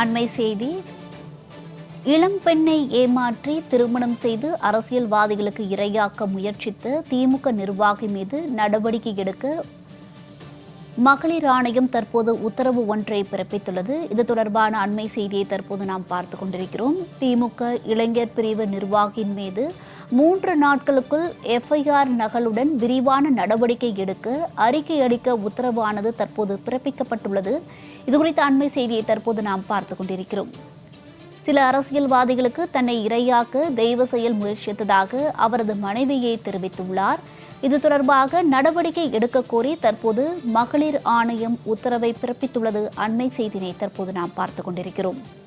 அண்மை செய்தி. இளம் பெண்ணை ஏமாற்றி திருமணம் செய்து அரசியல்வாதிகளுக்கு இரையாக்க முயற்சித்த திமுக நிர்வாகி மீது நடவடிக்கை எடுக்க மகளிர் ஆணையம் தற்போது உத்தரவு ஒன்றை பிறப்பித்துள்ளது. இது தொடர்பான அண்மை செய்தியை தற்போது நாம் பார்த்து கொண்டிருக்கிறோம். திமுக இளைஞர் பிரிவு நிர்வாகியின் மீது மூன்று நாட்களுக்குள் எஃப்ஐஆர் நகலுடன் விரிவான நடவடிக்கை எடுக்க அறிக்கை அளிக்க உத்தரவானது தற்போது பிறப்பிக்கப்பட்டுள்ளது. இதுகுறித்த அண்மை செய்தியை தற்போது நாம் பார்த்து கொண்டிருக்கிறோம். சில அரசியல்வாதிகளுக்கு தன்னை இரையாக்க தெய்வ செயல் முயற்சித்ததாக அவரது மனைவியை தெரிவித்துள்ளார். இது தொடர்பாக நடவடிக்கை எடுக்க கோரி தற்போது மகளிர் ஆணையம் உத்தரவை பிறப்பித்துள்ளது. அண்மை செய்தினை தற்போது நாம் பார்த்து கொண்டிருக்கிறோம்.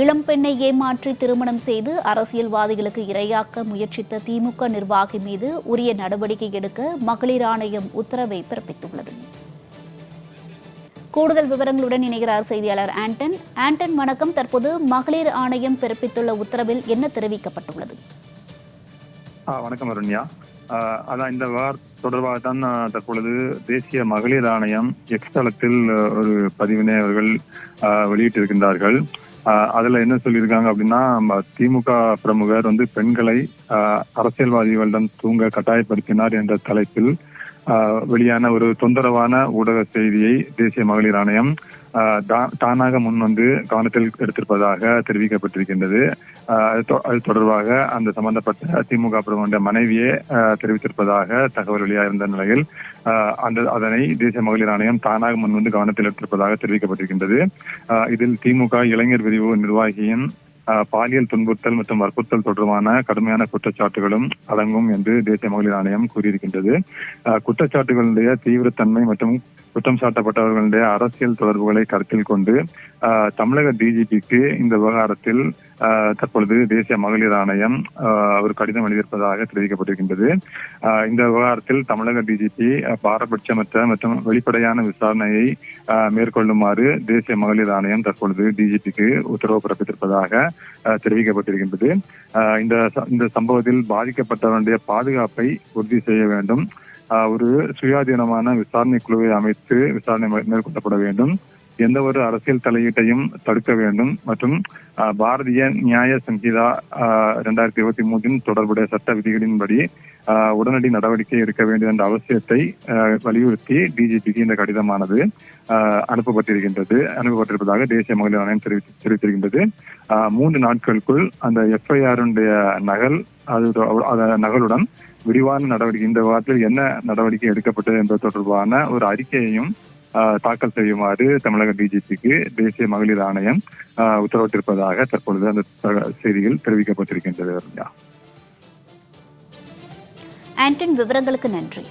இளம் பெண்ணை ஏமாற்றி திருமணம் செய்து அரசியல்வாதிகளுக்கு இரையாக்க முயற்சித்த திமுக நிர்வாகி மீது உரிய நடவடிக்கை எடுக்க மகளிர் ஆணையம் உத்தரவை பிறப்பித்துள்ளது. கூடுதல் விவரங்களுடன் இணைகிறார் செய்தியாளர் ஆண்டன். ஆண்டன் வணக்கம். தற்போது மகளிர் ஆணையம் பிறப்பித்துள்ள உத்தரவில் என்ன தெரிவிக்கப்பட்டுள்ளது? வணக்கம் அருண்யா. அதான் இந்த வார் தொடர்பாக தான் தற்பொழுது தேசிய மகளிர் ஆணையம் எக்ஸ் தளத்தில் ஒரு பதிவினை அவர்கள் வெளியிட்டிருக்கின்றார்கள். அதுல என்ன சொல்லியிருக்காங்க அப்படின்னா திமுக பிரமுகர் வந்து பெண்களை அரசியல்வாதிகளிடம் தூங்க கட்டாயப்படுத்தினார் என்ற தலைப்பில் வெளியான ஒரு தொந்தரவான ஊடக செய்தியை தேசிய மகளிர் ஆணையம் தானாக முன் வந்து கவனத்தில் எடுத்திருப்பதாக தெரிவிக்கப்பட்டிருக்கின்றது. அது தொ- அது தொடர்பாக அந்த சம்பந்தப்பட்ட திமுக பிரமுக மனைவியே தெரிவித்திருப்பதாக தகவல் வெளியாயிருந்த நிலையில் அந்த அதனை தேசிய மகளிர் ஆணையம் தானாக முன் வந்து கவனத்தில் எடுத்திருப்பதாக தெரிவிக்கப்பட்டிருக்கின்றது. இதில் திமுக இளைஞர் பிரிவு நிர்வாகியின் பாலியல் துன்புறுத்தல் மற்றும் வற்புறுத்தல் தொடர்பான கடுமையான குற்றச்சாட்டுகளும் அடங்கும் என்று தேசிய மகளிர் ஆணையம் கூறியிருக்கின்றது. குற்றச்சாட்டுகளுடைய தீவிரத்தன்மை மற்றும் குற்றம் சாட்டப்பட்டவர்களுடைய அரசியல் தொடர்புகளை கருத்தில் கொண்டு தமிழக டிஜிபிக்கு இந்த விவகாரத்தில் தற்பொழுது தேசிய மகளிர் ஆணையம் ஒரு கடிதம் எழுதியிருப்பதாக தெரிவிக்கப்பட்டிருக்கின்றது. இந்த விவகாரத்தில் தமிழக டிஜிபி பாரபட்சமற்ற மற்றும் வெளிப்படையான விசாரணையை மேற்கொள்ளுமாறு தேசிய மகளிர் ஆணையம் தற்பொழுது டிஜிபிக்கு உத்தரவு பிறப்பித்திருப்பதாக தெரிவிக்கப்பட்டிருக்கின்றது. இந்த இந்த சம்பவத்தில் பாதிக்கப்பட்டவருடைய பாதுகாப்பை உறுதி செய்ய வேண்டும். ஒரு சுயாதீனமான விசாரணை குழுவை அமைத்து விசாரணை மேற்கொள்ளப்பட வேண்டும். எந்த ஒரு அரசியல் தலையீட்டையும் தடுக்க வேண்டும். மற்றும் பாரதிய நியாய சங்கீதா இரண்டாயிரத்தி இருபத்தி மூன்றின் தொடர்புடைய சட்ட விதிகளின்படி உடனடி நடவடிக்கை எடுக்க வேண்டும் என்ற அவசியத்தை வலியுறுத்தி டிஜிபிக்கு இந்த கடிதமானது அனுப்பப்பட்டிருக்கின்றது. அனுப்பப்பட்டிருப்பதாக தேசிய மகளிர் ஆணையம் தெரிவித்து தெரிவித்திருக்கின்றது. மூன்று நாட்களுக்குள் அந்த எஃப்ஐஆருடைய நகல் அது அந்த நகலுடன் விரிவான நடவடிக்கை இந்த வாரத்தில் என்ன நடவடிக்கை எடுக்கப்பட்டது என்பது தொடர்பான ஒரு அறிக்கையையும் தாக்கல் செய்யுமாறு தமிழக டிஜிபிக்கு தேசிய மகளிர் ஆணையம் ஆஹ், உத்தரவிட்டிருப்பதாக தற்பொழுது அந்த தக- செய்தியில் தெரிவிக்கப்பட்டிருக்கின்றது அருண்யா. ஆண்டன் விவரங்களுக்கு நன்றி